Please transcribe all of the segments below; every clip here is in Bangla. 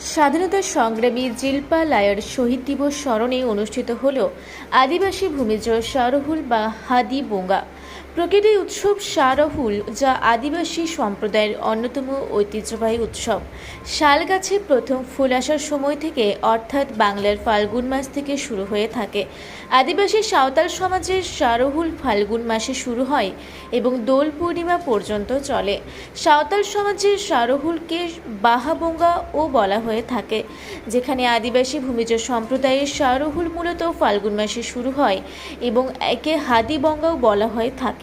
স্বাধীনতা সংগ্রামী জিল্পা লায়ার শহীদ দিবস স্মরণে অনুষ্ঠিত হল আদিবাসী ভূমিজ সরহুল বা হাদি বোঙ্গা। প্রকৃতি উৎসব শারহুল যা আদিবাসী সম্প্রদায়ের অন্যতম ঐতিহ্যবাহী উৎসব। শালগাছে প্রথম ফুল আসার সময় থেকে অর্থাৎ বাংলার ফাল্গুন মাস থেকে শুরু হয়ে থাকে। আদিবাসী সাঁওতাল সমাজের শারহুল ফাল্গুন মাসে শুরু হয় এবং দোল পূর্ণিমা পর্যন্ত চলে। সাঁওতাল সমাজের শারহুলকে বাহাবোঙ্গা ও বলা হয়ে থাকে, যেখানে আদিবাসী ভূমিজ সম্প্রদায়ের শারহুল মূলত ফাল্গুন মাসে শুরু হয় এবং একে হাদিবঙ্গাও বলা হয়ে থাকে।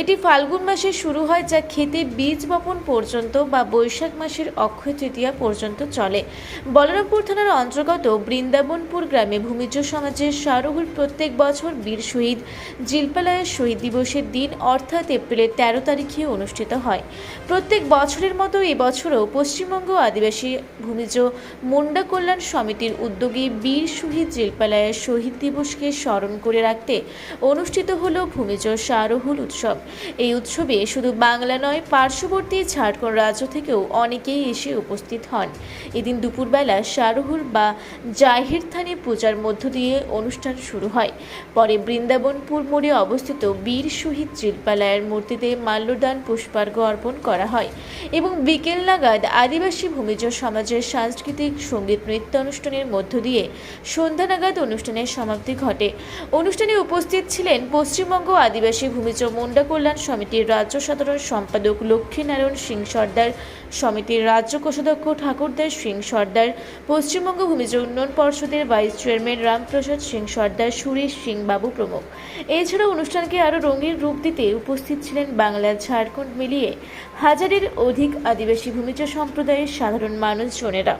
এটি ফাল্গুন মাসে শুরু হয় যা খেতে বীজ বপন পর্যন্ত বা বৈশাখ মাসের অক্ষয় তৃতীয়া পর্যন্ত চলে। বলরামপুর থানার অন্তর্গত বৃন্দাবনপুর গ্রামে ভূমিজ সমাজের শারহুল প্রত্যেক বছর বীর শহীদ জিলপালায়ের শহীদ দিবসের দিন, অর্থাৎ এপ্রিলের তেরো তারিখে অনুষ্ঠিত হয়। প্রত্যেক বছরের মতো এবছরও পশ্চিমবঙ্গ আদিবাসী ভূমিজ মুন্ডা কল্যাণ সমিতির উদ্যোগে বীর শহীদ জিলপালায়ের শহীদ দিবসকে স্মরণ করে রাখতে অনুষ্ঠিত হল ভূমিজ শারহুল উৎসব। এই উৎসবে শুধু বাংলা নয়, পার্শ্ববর্তী ঝাড়খণ্ড রাজ্য থেকেও অনেকেই এসে উপস্থিত হন। এদিন দুপুরবেলা শারহুল বা জাহির থানে পূজার মধ্য দিয়ে অনুষ্ঠান শুরু হয়। পরে বৃন্দাবনপুর মোড়ে অবস্থিত বীর শহীদ জিলপালায়ের মূর্তিতে মাল্যদান পুষ্পার্ঘ্য অর্পণ করা হয় এবং বিকেল নাগাদ আদিবাসী ভূমিজ সমাজের সাংস্কৃতিক, সংগীত, নৃত্য অনুষ্ঠানের মধ্য দিয়ে সন্ধ্যা নাগাদ অনুষ্ঠানের সমাপ্তি ঘটে। অনুষ্ঠানে উপস্থিত ছিলেন পশ্চিমবঙ্গ আদিবাসী ভূমিজ মুন্ডা কল্যাণ সমিতির রাজ্য সাধারণ সম্পাদক লক্ষ্মীনারায়ণ সিং সর্দার, সমিতির রাজ্য কোষাধ্যক্ষ ঠাকুরদাস সিং সর্দার, পশ্চিমবঙ্গ ভূমিজ উন্নয়ন পর্ষদের ভাইস চেয়ারম্যান রামপ্রসাদ সিং সর্দার, সুরেশ সিং বাবু প্রমুখ। এছাড়া অনুষ্ঠানকে আরও রঙিন রূপ দিতে উপস্থিত ছিলেন বাংলা ঝাড়খণ্ড মিলিয়ে। হাজারের অধিক আদিবাসী ভূমিজ সম্প্রদায়ের সাধারণ মানুষজনেরা।